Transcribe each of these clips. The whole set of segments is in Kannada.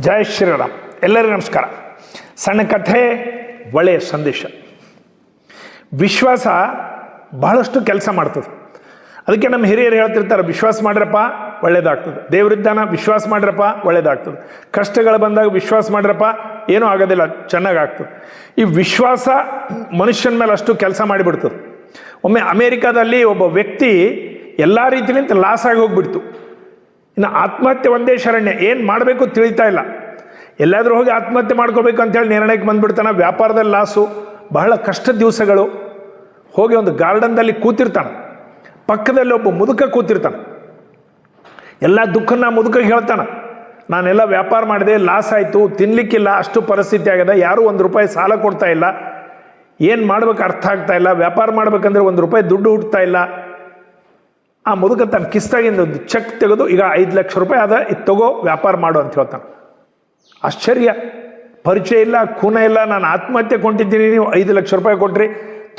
ಜಯ ಶ್ರೀರಾಮ್. ಎಲ್ಲರಿಗೂ ನಮಸ್ಕಾರ. ಸಣ್ಣ ಕಥೆ, ಒಳ್ಳೆಯ ಸಂದೇಶ. ವಿಶ್ವಾಸ ಬಹಳಷ್ಟು ಕೆಲಸ ಮಾಡ್ತದೆ. ಅದಕ್ಕೆ ನಮ್ಮ ಹಿರಿಯರು ಹೇಳ್ತಿರ್ತಾರೆ, ವಿಶ್ವಾಸ ಮಾಡ್ರಪ್ಪ, ಒಳ್ಳೇದಾಗ್ತದೆ. ದೇವರಿದ್ದಾನ ವಿಶ್ವಾಸ ಮಾಡ್ರಪ್ಪ, ಒಳ್ಳೇದಾಗ್ತದೆ. ಕಷ್ಟಗಳು ಬಂದಾಗ, ವಿಶ್ವಾಸ ಮಾಡ್ರಪ್ಪ, ಏನೂ ಆಗೋದಿಲ್ಲ, ಚೆನ್ನಾಗಾಗ್ತದೆ. ಈ ವಿಶ್ವಾಸ ಮನುಷ್ಯನ ಮೇಲೆ ಅಷ್ಟು ಕೆಲಸ ಮಾಡಿಬಿಡ್ತದೆ. ಒಮ್ಮೆ ಅಮೇರಿಕಾದಲ್ಲಿ ಒಬ್ಬ ವ್ಯಕ್ತಿ ಎಲ್ಲ ರೀತಿಯಿಂದ ಲಾಸ್ ಆಗಿ ಹೋಗ್ಬಿಡ್ತು. ಇನ್ನು ಆತ್ಮಹತ್ಯೆ ಒಂದೇ ಶರಣ್ಯ, ಏನು ಮಾಡಬೇಕು ತಿಳಿತಾ ಇಲ್ಲ. ಎಲ್ಲಾದರೂ ಹೋಗಿ ಆತ್ಮಹತ್ಯೆ ಮಾಡ್ಕೋಬೇಕು ಅಂತೇಳಿ ನಿರ್ಣಯಕ್ಕೆ ಬಂದುಬಿಡ್ತಾನೆ. ವ್ಯಾಪಾರದಲ್ಲಿ ಲಾಸು, ಬಹಳ ಕಷ್ಟದ ದಿವಸಗಳು. ಹೋಗಿ ಒಂದು ಗಾರ್ಡನ್ದಲ್ಲಿ ಕೂತಿರ್ತಾನೆ. ಪಕ್ಕದಲ್ಲಿ ಒಬ್ಬ ಮುದುಕ ಕೂತಿರ್ತಾನೆ. ಎಲ್ಲ ದುಃಖನ ಮುದುಕ ಹೇಳ್ತಾನೆ. ನಾನೆಲ್ಲ ವ್ಯಾಪಾರ ಮಾಡಿದೆ, ಲಾಸ್ ಆಯಿತು ತಿನ್ನಲಿಕ್ಕಿಲ್ಲ ಅಷ್ಟು ಪರಿಸ್ಥಿತಿ ಆಗಿದೆ, ಯಾರೂ ಒಂದು ರೂಪಾಯಿ ಸಾಲ ಕೊಡ್ತಾ ಇಲ್ಲ. ಏನು ಮಾಡ್ಬೇಕು ಅರ್ಥ ಆಗ್ತಾ ಇಲ್ಲ. ವ್ಯಾಪಾರ ಮಾಡ್ಬೇಕಂದ್ರೆ ಒಂದು ರೂಪಾಯಿ ದುಡ್ಡು ಹುಟ್ಟುತ್ತಾ ಇಲ್ಲ. ಆ ಮುದುಕ ತನ್ನ ಕಿಸ್ತಾಗಿಂದ ಒಂದು ಚೆಕ್ ತೆಗೆದು ಈಗ ಐದು ಲಕ್ಷ ರೂಪಾಯಿ ಅದ, ಇದು ತಗೋ, ವ್ಯಾಪಾರ ಮಾಡು ಅಂತ ಹೇಳ್ತಾನೆ. ಆಶ್ಚರ್ಯ. ಪರಿಚಯ ಇಲ್ಲ, ಖೂನ ಇಲ್ಲ, ನಾನು ಆತ್ಮಹತ್ಯೆ ಕೊಂಡಿದ್ದೀನಿ, ನೀವು ಐದು ಲಕ್ಷ ರೂಪಾಯಿ ಕೊಟ್ರಿ.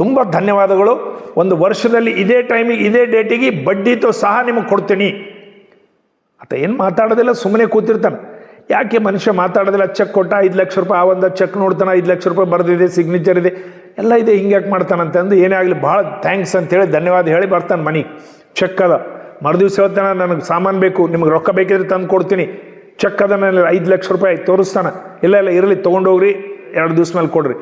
ತುಂಬ ಧನ್ಯವಾದಗಳು. ಒಂದು ವರ್ಷದಲ್ಲಿ ಇದೇ ಟೈಮಿಗೆ ಇದೇ ಡೇಟಿಗೆ ಬಡ್ಡಿతో ಸಹ ನಿಮಗೆ ಕೊಡ್ತೀನಿ. ಆತ ಏನು ಮಾತಾಡೋದಿಲ್ಲ ಸುಮ್ಮನೆ ಕೂತಿರ್ತಾನೆ. ಯಾಕೆ ಮನುಷ್ಯ ಮಾತಾಡೋದಿಲ್ಲ, ಚೆಕ್ ಕೊಟ್ಟ, ಐದು ಲಕ್ಷ ರೂಪಾಯಿ, ಆ ಒಂದು ಚೆಕ್ ನೋಡ್ತಾನೆ, ಐದು ಲಕ್ಷ ರೂಪಾಯಿ ಬರೆದಿದೆ ಸಿಗ್ನೇಚರ್ ಇದೆ. ಎಲ್ಲ ಇದೆ ಹಿಂಗೆ ಯಾಕೆ ಮಾಡ್ತಾನಂತಂದು ಏನೇ ಆಗಲಿ, ಭಾಳ ಥ್ಯಾಂಕ್ಸ್ ಅಂತೇಳಿ ಧನ್ಯವಾದ ಹೇಳಿ ಬರ್ತಾನೆ ಮನಿ. ಚೆಕ್ ಅದ. ಮರುದಿವ್ಸ ಹೇಳ್ತಾನೆ, ನನಗೆ ಸಾಮಾನು ಬೇಕು, ನಿಮಗೆ ರೊಕ್ಕ ಬೇಕಿದ್ರೆ ತಂದು ಕೊಡ್ತೀನಿ. ಚೆಕ್ ಅದ ನಾನು ಐದು ಲಕ್ಷ ರೂಪಾಯಿ ತೋರಿಸ್ತಾನೆ. ಇಲ್ಲ ಇಲ್ಲ, ಇರಲಿ, ತೊಗೊಂಡೋಗ್ರಿ, ಎರಡು ದಿವ್ಸ ಮೇಲೆ ಕೊಡ್ರಿ.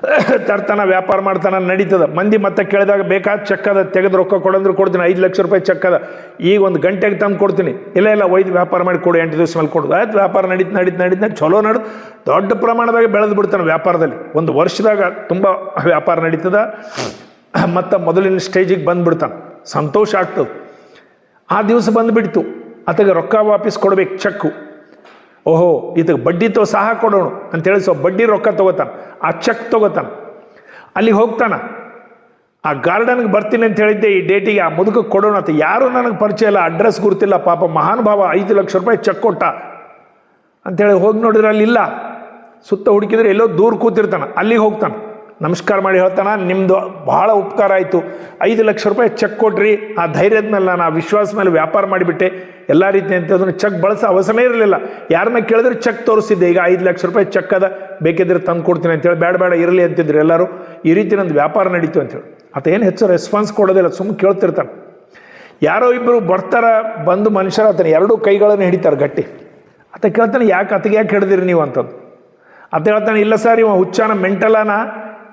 ತರ್ತಾನ, ವ್ಯಾಪಾರ ಮಾಡ್ತಾನೆ, ನಡೀತದ. ಮಂದಿ ಮತ್ತೆ ಕೇಳಿದಾಗ, ಬೇಕಾದ ಚೆಕ್ ಅದ, ತೆಗೆದು ರೊಕ್ಕ ಕೊಡಂದ್ರೆ ಕೊಡ್ತೀನಿ, ಐದು ಲಕ್ಷ ರೂಪಾಯಿ ಚೆಕ್ ಅದ. ಈಗ ಒಂದು ಗಂಟೆಗೆ ತಂದು ಕೊಡ್ತೀನಿ. ಇಲ್ಲ ಇಲ್ಲ, ಒಯ್ದು ವ್ಯಾಪಾರ ಮಾಡಿ ಕೊಡು, ಎಂಟು ದಿವಸ ಮೇಲೆ ಕೊಡೋದು. ಆಯ್ತು, ವ್ಯಾಪಾರ ನಡೀತು ನಡೀತು ನಡೀತು ಚಲೋ ನಡು. ದೊಡ್ಡ ಪ್ರಮಾಣದಾಗ ಬೆಳೆದು ಬಿಡ್ತಾನೆ ವ್ಯಾಪಾರದಲ್ಲಿ. ಒಂದು ವರ್ಷದಾಗ ತುಂಬ ವ್ಯಾಪಾರ ನಡೀತದ. ಮತ್ತು ಮೊದಲಿನ ಸ್ಟೇಜಿಗೆ ಬಂದ್ಬಿಡ್ತಾನೆ ಸಂತೋಷ ಆಗ್ತದೆ. ಆ ದಿವಸ ಬಂದುಬಿಡ್ತು. ಆತಗೆ ರೊಕ್ಕ ವಾಪಸ್ ಕೊಡ್ಬೇಕು, ಚೆಕ್ಕು. ಓಹೋ ಇದಕ್ಕೆ ಬಡ್ಡಿ ತೋ ಸಹ ಕೊಡೋಣ ಅಂತೇಳಿ ಸೊ ಬಡ್ಡಿ ರೊಕ್ಕ ತಗೋತಾನೆ. ಆ ಚೆಕ್ ತಗೋತಾನೆ. ಅಲ್ಲಿಗೆ ಹೋಗ್ತಾನ. ಆ ಗಾರ್ಡನ್ಗೆ ಬರ್ತೀನಿ ಅಂತ ಹೇಳಿದ್ದೆ ಈ ಡೇಟಿಗೆ ಆ ಮುದುಕ ಕೊಡೋಣ ಅಂತ. ಯಾರು ನನಗೆ ಪರಿಚಯ ಇಲ್ಲ, ಅಡ್ರೆಸ್ ಗುರುತಿಲ್ಲ, ಪಾಪ ಮಹಾನುಭಾವ ಐದು ಲಕ್ಷ ರೂಪಾಯಿ ಚೆಕ್ ಕೊಟ್ಟ. ಅಂತೇಳಿ ಹೋಗಿ ನೋಡಿದ್ರೆ ಅಲ್ಲಿ ಇಲ್ಲ ಸುತ್ತ ಹುಡುಕಿದ್ರೆ ಎಲ್ಲೋ ದೂರ ಕೂತಿರ್ತಾನೆ. ಅಲ್ಲಿಗೆ ಹೋಗ್ತಾನೆ. ನಮಸ್ಕಾರ ಮಾಡಿ ಹೇಳ್ತಾನೆ ನಿಮ್ಮದು ಬಹಳ ಉಪಕಾರ ಆಯಿತು. ಐದು ಲಕ್ಷ ರೂಪಾಯಿ ಚೆಕ್ ಕೊಟ್ರಿ, ಆ ಧೈರ್ಯದ ಮೇಲೆ ನಾನು ಆ ವಿಶ್ವಾಸ ಮೇಲೆ ವ್ಯಾಪಾರ ಮಾಡಿಬಿಟ್ಟೆ. ಎಲ್ಲ ರೀತಿ ಅಂತ ಅದನ್ನು ಚೆಕ್ ಬಳಸೋ ಅವಸರನೇ ಇರಲಿಲ್ಲ. ಯಾರನ್ನ ಕೇಳಿದ್ರೆ ಚೆಕ್ ತೋರಿಸಿದ್ದೆ, ಈಗ ಐದು ಲಕ್ಷ ರೂಪಾಯಿ ಚೆಕ್ ಅದ, ಬೇಕಿದ್ರೆ ತಂದು ಕೊಡ್ತೀನಿ ಅಂತೇಳಿ ಬೇಡ ಬೇಡ, ಇರಲಿ ಅಂತಿದ್ರು ಎಲ್ಲರೂ. ಈ ರೀತಿ ನಂದು ವ್ಯಾಪಾರ ನಡೀತು ಅಂತೇಳಿ ಆತ ಏನು ಹೆಚ್ಚು ರೆಸ್ಪಾನ್ಸ್ ಕೊಡೋದಿಲ್ಲ ಸುಮ್ಮನೆ ಕೇಳ್ತಿರ್ತಾನೆ. ಯಾರೋ ಇಬ್ಬರು ಬರ್ತಾರೆ, ಬಂದು ಮನುಷ್ಯರ ಆತನ, ಎರಡೂ ಕೈಗಳನ್ನು ಹಿಡಿತಾರೆ ಗಟ್ಟಿ. ಆತ ಕೇಳ್ತಾನೆ, ಯಾಕೆ, ಅತಿಗೆ ಯಾಕೆ ಹಿಡ್ದಿರಿ ನೀವು ಅಂತದ್ದು ಆತ ಹೇಳ್ತಾನೆ, ಇಲ್ಲ ಸರ್, ಇವ ಹುಚ್ಚಾನ ಮೆಂಟಲನ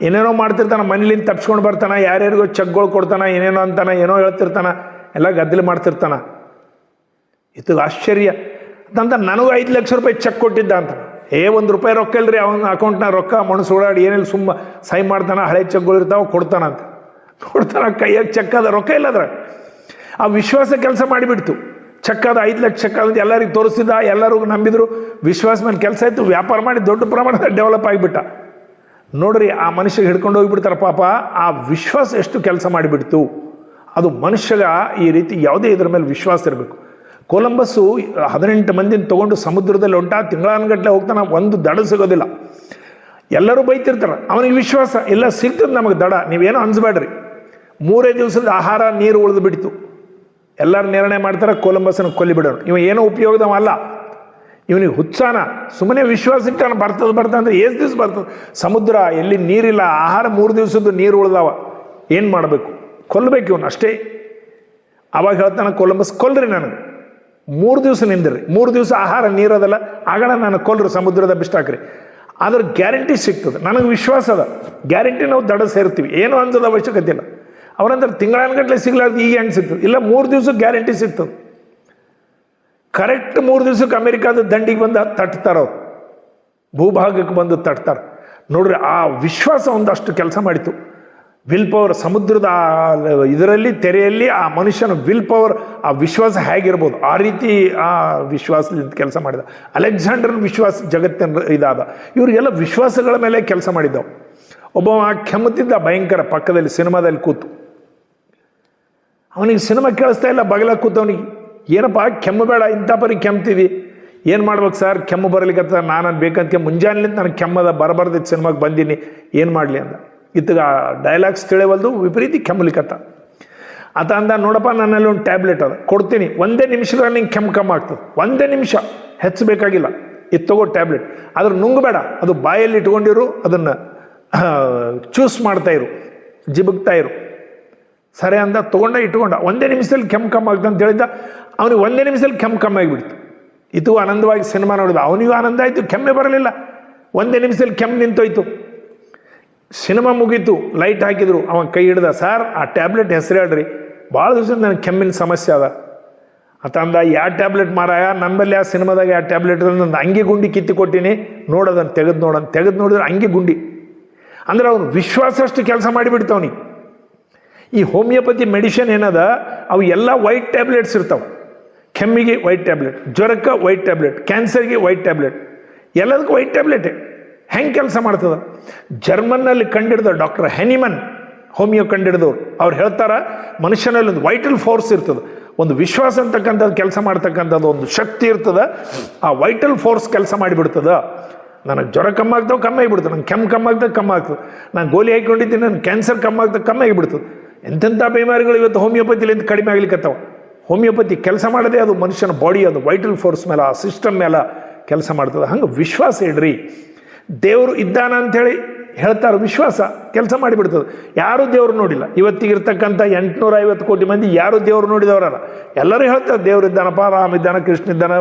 ಏನೇನೋ ಮಾಡ್ತಿರ್ತಾನೆ, ಮನೇಲಿಂದ ತಪ್ಸ್ಕೊಂಡು ಬರ್ತಾನೆ, ಯಾರ್ಯಾರಿಗೋ ಚೆಕ್ಗಳು ಕೊಡ್ತಾನ, ಏನೇನೋ ಅಂತಾನ, ಏನೋ ಹೇಳ್ತಿರ್ತಾನ, ಎಲ್ಲ ಗದ್ದಲು ಮಾಡ್ತಿರ್ತಾನ. ಇದು ಆಶ್ಚರ್ಯ. ಅಂತ ನನಗೂ ಐದು ಲಕ್ಷ ರೂಪಾಯಿ ಚೆಕ್ ಕೊಟ್ಟಿದ್ದ ಅಂತ. ಏ, ಒಂದು ರೂಪಾಯಿ ರೊಕ್ಕ ಇಲ್ರಿ, ಅವನ ಅಕೌಂಟ್ನ ರೊಕ್ಕ, ಮನಸ್ಸು ಓಡಾಡಿ ಏನಿಲ್ಲ, ಸುಮ್ಮ ಸೈ ಮಾಡ್ತಾನ, ಹಳೆ ಚೆಕ್ಗಳು ಇರ್ತಾವ, ಕೊಡ್ತಾನ ಅಂತ. ಕೊಡ್ತಾನ, ಕೈಯಾಗ ಚೆಕ್ ಅದ ರೊಕ್ಕ ಇಲ್ಲ ಅದ್ರ ಆ ವಿಶ್ವಾಸ ಕೆಲಸ ಮಾಡಿಬಿಡ್ತು. ಚೆಕ್ ಅದ ಐದು ಲಕ್ಷ ಚೆಕ್ ಎಲ್ಲರಿಗೂ ಎಲ್ಲರಿಗೆ ತೋರಿಸಿದ, ಎಲ್ಲರಿಗೂ ನಂಬಿದ್ರು. ವಿಶ್ವಾಸ ಮೇಲೆ ಕೆಲಸ ಇತ್ತು, ವ್ಯಾಪಾರ ಮಾಡಿ ದೊಡ್ಡ ಪ್ರಮಾಣದಲ್ಲಿ ಡೆವಲಪ್ ಆಗಿಬಿಟ್ಟ. ನೋಡ್ರಿ, ಆ ಮನುಷ್ಯ ಹಿಡ್ಕೊಂಡು ಹೋಗಿಬಿಡ್ತಾರೆ ಪಾಪ, ಆ ವಿಶ್ವಾಸ ಎಷ್ಟು ಕೆಲಸ ಮಾಡಿಬಿಡ್ತು. ಅದು ಮನುಷ್ಯಗ ಈ ರೀತಿ ಯಾವುದೇ ಇದ್ರ ಮೇಲೆ ವಿಶ್ವಾಸ ಇರಬೇಕು. ಕೊಲಂಬಸ್ಸು ಹದಿನೆಂಟು ಮಂದಿನ ತೊಗೊಂಡು ಸಮುದ್ರದಲ್ಲಿ ಹೊಂಟ ತಿಂಗಳಾನಗಟ್ಟಲೆ ಹೋಗ್ತಾನೆ, ಒಂದು ದಡ ಸಿಗೋದಿಲ್ಲ. ಎಲ್ಲರೂ ಬೈತಿರ್ತಾರೆ, ಅವನಿಗೆ ವಿಶ್ವಾಸ ಎಲ್ಲ ಸಿಗ್ತದೆ ನಮಗೆ ದಡ, ನೀವೇನೋ ಅನ್ಸ್ಬೇಡ್ರಿ. ಮೂರೇ ದಿವಸದ ಆಹಾರ, ನೀರು ಉಳಿದು ಬಿಡ್ತು. ಎಲ್ಲರೂ ನಿರ್ಣಯ ಮಾಡ್ತಾರೆ, ಕೊಲಂಬಸ್ಸನ್ನು ಕೊಲ್ಲಿಬಿಡೋರು ಇವ ಏನೋ ಉಪಯೋಗದವ ಅಲ್ಲ ಇವನಿಗೆ ಹುಚ್ಚಾನ, ಸುಮ್ಮನೆ ವಿಶ್ವಾಸ ಇಟ್ಟಾನ ಬರ್ತದೆ ಬರ್ತದೆ ಅಂದರೆ ಎಷ್ಟು ದಿವಸ ಬರ್ತದೆ. ಸಮುದ್ರ, ಎಲ್ಲಿ ನೀರಿಲ್ಲ, ಆಹಾರ ಮೂರು ದಿವಸದ್ದು ನೀರು ಉಳ್ದಾವ. ಏನು ಮಾಡಬೇಕು? ಕೊಲ್ಲಬೇಕು ಇವನು ಅಷ್ಟೇ. ಅವಾಗ ಹೇಳ್ತಾನೆ, ಕೊಲಂಬಸ್, ಕೊಲ್ರಿ ನನಗೆ. ಮೂರು ದಿವಸ ನಿಂದಿರಿ. ಮೂರು ದಿವಸ ಆಹಾರ ನೀರೋದಲ್ಲ ಆಗಣ ನಾನು ಕೊಲ್ಲರು ಸಮುದ್ರದ ಬಿಷ್ಟಾಕ್ರಿ ಅದ್ರ ಗ್ಯಾರಂಟಿ ಸಿಗ್ತದೆ. ನನಗೆ ವಿಶ್ವಾಸ ಅದ. ಗ್ಯಾರಂಟಿ ನಾವು ದಡ ಸೇರ್ತೀವಿ. ಏನು ಅನ್ಸೋದು ಅವಶ್ಯಕತೆ ಇಲ್ಲ. ಅವರಂದ್ರೆ ತಿಂಗಳಾನ್ಗಟ್ಲೆ ಸಿಗ್ಲಾರ್ದು ಈಗ ಹೆಂಗೆ ಸಿಗ್ತದೆ? ಇಲ್ಲ, ಮೂರು ದಿವಸ ಗ್ಯಾರಂಟಿ ಸಿಗ್ತದೆ. ಕರೆಕ್ಟ್ ಮೂರು ದಿವಸಕ್ಕೆ ಅಮೆರಿಕಾದ ದಂಡಿಗೆ ಬಂದು ತಟ್ತಾರ? ಅವ್ರು ಭೂಭಾಗಕ್ಕೆ ಬಂದು ತಟ್ತಾರೆ? ನೋಡ್ರಿ, ಆ ವಿಶ್ವಾಸ ಒಂದಷ್ಟು ಕೆಲಸ ಮಾಡಿತು ವಿಲ್ ಪವರ್ ಸಮುದ್ರದ ಇದರಲ್ಲಿ, ತೆರೆಯಲ್ಲಿ ಆ ಮನುಷ್ಯನ ವಿಲ್ ಪವರ್ ಆ ವಿಶ್ವಾಸ ಹೇಗಿರ್ಬೋದು? ಆ ರೀತಿ ಆ ವಿಶ್ವಾಸದಿಂದ ಕೆಲಸ ಮಾಡಿದ. ಅಲೆಕ್ಸಾಂಡರ್ ವಿಶ್ವಾಸ ಜಗತ್ತಿನ ಇದಾದ. ಇವರಿಗೆಲ್ಲ ವಿಶ್ವಾಸಗಳ ಮೇಲೆ ಕೆಲಸ ಮಾಡಿದ್ದವು. ಒಬ್ಬ ಕೆಮ್ಮತಿದ್ದ ಭಯಂಕರ ಪಕ್ಕದಲ್ಲಿ ಸಿನಿಮಾದಲ್ಲಿ ಕೂತು. ಅವನಿಗೆ ಸಿನಿಮಾ ಕೇಳಿಸ್ತಾ ಇಲ್ಲ ಬಗಲ ಕೂತವನಿಗೆ ಏನಪ್ಪ, ಕೆಮ್ಮು ಬೇಡ, ಇಂಥ ಪರಿ ಕೆಮ್ತೀವಿ ಏನು ಮಾಡ್ಬೇಕು ಸರ್? ಕೆಮ್ಮು ಬರಲಿಕ್ಕೆ ನಾನು ಬೇಕಂತ ಮುಂಜಾನೆಲಿಂದ ನನಗೆ ಕೆಮ್ಮದ ಬರಬಾರ್ದು ಸಿನಿಮಾಗೆ ಬಂದೀನಿ. ಏನು ಮಾಡಲಿ ಅಂತ ಇತ್ತಗ ಡೈಲಾಗ್ಸ್ ತಿಳಿವಲ್ದು, ವಿಪರೀತಿ ಕೆಮ್ಮಲಿಕತ್ತ. ಆತ ಅಂದ, ನೋಡಪ್ಪ, ನನ್ನಲ್ಲಿ ಒಂದು ಟ್ಯಾಬ್ಲೆಟ್ ಅದ. ಕೊಡ್ತೀನಿ. ಒಂದೇ ನಿಮಿಷದಾಗ ನಿಂಗೆ ಕೆಮ್ಮು ಕಮ್ಮಿ ಆಗ್ತದೆ. ಒಂದೇ ನಿಮಿಷ. ಹೆಚ್ಚಬೇಕಾಗಿಲ್ಲ ಇದು ತಗೋ ಟ್ಯಾಬ್ಲೆಟ್. ಅದ್ರ ನುಂಗಬೇಡ. ಅದು ಬಾಯಲ್ಲಿ ಇಟ್ಕೊಂಡಿರು, ಅದನ್ನು ಚೂಸ್ ಮಾಡ್ತಾ ಜಿಬುಕ್ತಾ ಇರು. ಸರಿ ಅಂದ, ತೊಗೊಂಡ, ಇಟ್ಕೊಂಡ. ಒಂದೇ ನಿಮಿಷದಲ್ಲಿ ಕೆಮ್ಮು ಕಮ್ಮಿ ಆಗ್ತದೆ ಅಂತ ಹೇಳಿದ್ದ. ಅವನಿಗೆ ಒಂದೇ ನಿಮಿಷದಲ್ಲಿ ಕೆಮ್ಮು ಕಮ್ಮಿ ಆಗಿಬಿಡ್ತು. ಇದು ಆನಂದವಾಗಿ ಸಿನಿಮಾ ನೋಡಿದ ಅವನಿಗೂ ಆನಂದ ಆಯಿತು, ಕೆಮ್ಮೆ ಬರಲಿಲ್ಲ. ಒಂದೇ ನಿಮಿಷದಲ್ಲಿ ಕೆಮ್ಮು ನಿಂತೋಯ್ತು. ಸಿನಿಮಾ ಮುಗೀತು, ಲೈಟ್ ಹಾಕಿದ್ರು ಅವನ ಕೈ ಹಿಡ್ದ, ಸರ್, ಆ ಟ್ಯಾಬ್ಲೆಟ್ ಹೆಸರು ಹೇಳ್ರಿ ಭಾಳ ದಿವಸ ನನಗೆ ಕೆಮ್ಮಿನ ಸಮಸ್ಯೆ ಅದ. ಆತ ಅಂದ ಯಾವ ಟ್ಯಾಬ್ಲೆಟ್ ಮಾರಾಯ, ನಮ್ಮಲ್ಲಿ ಆ ಸಿನಿಮಾದಾಗ ಯಾವ ಟ್ಯಾಬ್ಲೆಟ್ ನಂದು ಅಂಗಿ ಗುಂಡಿ ಕಿತ್ತಿ ಕೊಟ್ಟಿನಿ, ನೋಡೋದನ್ನು ತೆಗೆದು ನೋಡೋಣ ತೆಗೆದು ನೋಡಿದ್ರೆ ಅಂಗಿ ಗುಂಡಿ. ಅಂದ್ರೆ ಅವನು ವಿಶ್ವಾಸಷ್ಟು ಕೆಲಸ ಮಾಡಿಬಿಡ್ತವನಿ. ಈ ಹೋಮಿಯೋಪತಿ ಮೆಡಿಷನ್ ಏನದ, ಅವು ಎಲ್ಲ ವೈಟ್ ಟ್ಯಾಬ್ಲೆಟ್ಸ್ ಇರ್ತಾವೆ. ಕೆಮ್ಮಿಗೆ ವೈಟ್ ಟ್ಯಾಬ್ಲೆಟ್ ಜ್ವರಕ್ಕೆ ವೈಟ್ ಟ್ಯಾಬ್ಲೆಟ್ ಕ್ಯಾನ್ಸರ್ಗೆ ವೈಟ್ ಟ್ಯಾಬ್ಲೆಟ್ ಎಲ್ಲದಕ್ಕೂ ವೈಟ್ ಟ್ಯಾಬ್ಲೆಟೇ ಹೆಂಗೆ ಕೆಲಸ ಮಾಡ್ತದೆ? ಜರ್ಮನ್ನಲ್ಲಿ ಕಂಡಿಡ್ದ ಡಾಕ್ಟರ್ ಹೆನಿಮನ್, ಹೋಮಿಯೋ ಕಂಡಿಡ್ದವ್ರು. ಅವ್ರು ಹೇಳ್ತಾರ, ಮನುಷ್ಯನಲ್ಲಿ ಒಂದು ವೈಟಲ್ ಫೋರ್ಸ್ ಇರ್ತದೆ. ಒಂದು ವಿಶ್ವಾಸ ಅಂತಕ್ಕಂಥದ್ದು ಕೆಲಸ ಮಾಡ್ತಕ್ಕಂಥದ್ದು, ಒಂದು ಶಕ್ತಿ ಇರ್ತದೆ. ಆ ವೈಟಲ್ ಫೋರ್ಸ್ ಕೆಲಸ ಮಾಡಿಬಿಡ್ತದೆ. ನನಗೆ ಜ್ವರ ಕಮ್ಮಿ ಆಗ್ತಾವೆ ಕಮ್ಮಿ ಆಗಿಬಿಡ್ತದೆ ನಂಗೆ ಕೆಮ್ಮು ಕಮ್ಮಿ ಆಗ್ತದೆ ಕಮ್ಮಿ ಆಗ್ತದೆ ನಾನು ಗೋಲಿ ಹಾಕೊಂಡಿದ್ದೀನಿ ನನ್ನ ಕ್ಯಾನ್ಸರ್ ಕಮ್ಮಿ ಆಗ್ತದೆ ಕಮ್ಮಿ ಆಗಿಬಿಡ್ತದೆ ಎಂಥೆಂಥ ಬಿಮಾರಿಗಳು ಇವತ್ತು ಹೋಮಿಯೋಪತಿಲಿಂದ ಕಡಿಮೆ ಆಗ್ಲಿಕ್ಕತ್ತಾವ ಹೋಮಿಯೋಪತಿ ಕೆಲಸ ಮಾಡದೆ ಅದು ಮನುಷ್ಯನ ಬಾಡಿ, ಅದು ವೈಟಲ್ ಫೋರ್ಸ್ ಮೇಲೆ, ಆ ಸಿಸ್ಟಮ್ ಮೇಲೆ ಕೆಲಸ ಮಾಡ್ತದೆ. ಹಂಗೆ ವಿಶ್ವಾಸ ಇಡ್ರಿ. ದೇವರು ಇದ್ದಾನ ಅಂಥೇಳಿ ಹೇಳ್ತಾರೆ ವಿಶ್ವಾಸ, ಕೆಲಸ ಮಾಡಿಬಿಡ್ತದೆ. ಯಾರೂ ದೇವ್ರು ನೋಡಿಲ್ಲ? ಇವತ್ತಿಗಿರ್ತಕ್ಕಂಥ ಎಂಟುನೂರ ಐವತ್ತು ಕೋಟಿ ಮಂದಿ ಯಾರು ದೇವ್ರು ನೋಡಿದವರಲ್ಲ? ಎಲ್ಲರೂ ಹೇಳ್ತಾರೆ, ದೇವ್ರು ಇದ್ದಾನಪ್ಪ, ರಾಮ ಇದ್ದಾನ, ಕೃಷ್ಣ ಇದ್ದಾನ,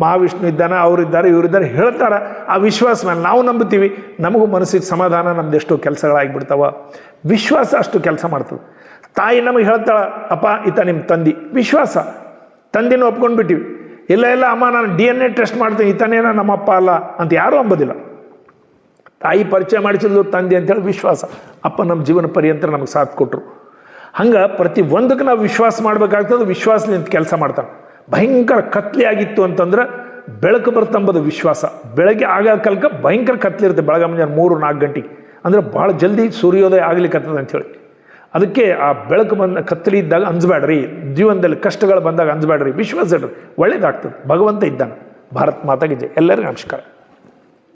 ಮಹಾವಿಷ್ಣು ಇದ್ದಾನ ಅವರಿದ್ದಾರೆ ಇವರಿದ್ದಾರೆ ಹೇಳ್ತಾರೆ. ಆ ವಿಶ್ವಾಸ ಮೇಲೆ ನಾವು ನಂಬುತ್ತೀವಿ. ನಮಗೂ ಮನಸ್ಸಿಗೆ ಸಮಾಧಾನ, ನಮ್ದೆಷ್ಟು ಕೆಲಸಗಳಾಗಿಬಿಡ್ತಾವ. ವಿಶ್ವಾಸ ಅಷ್ಟು ಕೆಲಸ ಮಾಡ್ತದೆ. ತಾಯಿ ನಮಗೆ ಹೇಳ್ತಾಳ, ಅಪ್ಪ, ಈತ ನಿಮ್ಮ ತಂದಿ. ವಿಶ್ವಾಸ. ತಂದಿನೂ ಒಪ್ಕೊಂಡು ಬಿಟ್ಟಿವಿ ಇಲ್ಲ ಇಲ್ಲ, ಅಮ್ಮ, ನಾನು ಡಿ ಎನ್ ಎ ಟೆಸ್ಟ್ ಮಾಡ್ತೀನಿ ಈತನೇನ ನಮ್ಮಪ್ಪ ಅಲ್ಲ ಅಂತ ಯಾರೂ ಅಂಬೋದಿಲ್ಲ. ತಾಯಿ ಪರಿಚಯ ಮಾಡಿಸಿದ್ಲು ತಂದೆ ಅಂತೇಳಿ ವಿಶ್ವಾಸ. ಅಪ್ಪ ನಮ್ಮ ಜೀವನ ಪರ್ಯಂತ ನಮಗೆ ಸಾಥ್ ಕೊಟ್ಟರು ಹಂಗೆ ಪ್ರತಿ ಒಂದಕ್ಕೆ ನಾವು ವಿಶ್ವಾಸ ಮಾಡಬೇಕಾಗ್ತದೆ ವಿಶ್ವಾಸದಿಂದ ಕೆಲಸ ಮಾಡ್ತಾನೆ ಭಯಂಕರ ಕತ್ಲೆ ಆಗಿತ್ತು ಅಂತಂದ್ರೆ ಬೆಳಕು ಬರ್ತಂಬದು ವಿಶ್ವಾಸ. ಬೆಳಗ್ಗೆ ಆಗ ಕಲ್ಕ ಭಯಂಕರ ಕತ್ಲಿರುತ್ತೆ ಬೆಳಗ್ಗೆ ಮುಂಜಾನೆ ಮೂರು ನಾಲ್ಕು ಗಂಟೆಗೆ. ಅಂದರೆ ಭಾಳ ಜಲ್ದಿ ಸೂರ್ಯೋದಯ ಆಗ್ಲಿಕ್ಕತ್ತದ ಅಂಥೇಳಿ ಅದಕ್ಕೆ ಆ ಬೆಳಕು ಬಂದ ಕತ್ತಲಿ ಇದ್ದಾಗ ಅಂಜಬೇಡ್ರಿ ಜೀವನದಲ್ಲಿ ಕಷ್ಟಗಳು ಬಂದಾಗ ಅಂಜಬೇಡ್ರಿ ವಿಶ್ವಾಸ ಇಡ್ರಿ ಒಳ್ಳೇದಾಗ್ತದೆ. ಭಗವಂತ ಇದ್ದಾನೆ. ಭಾರತ್ ಮಾತಾಗಿದೆ ಎಲ್ಲರಿಗೂ ನಮಸ್ಕಾರ.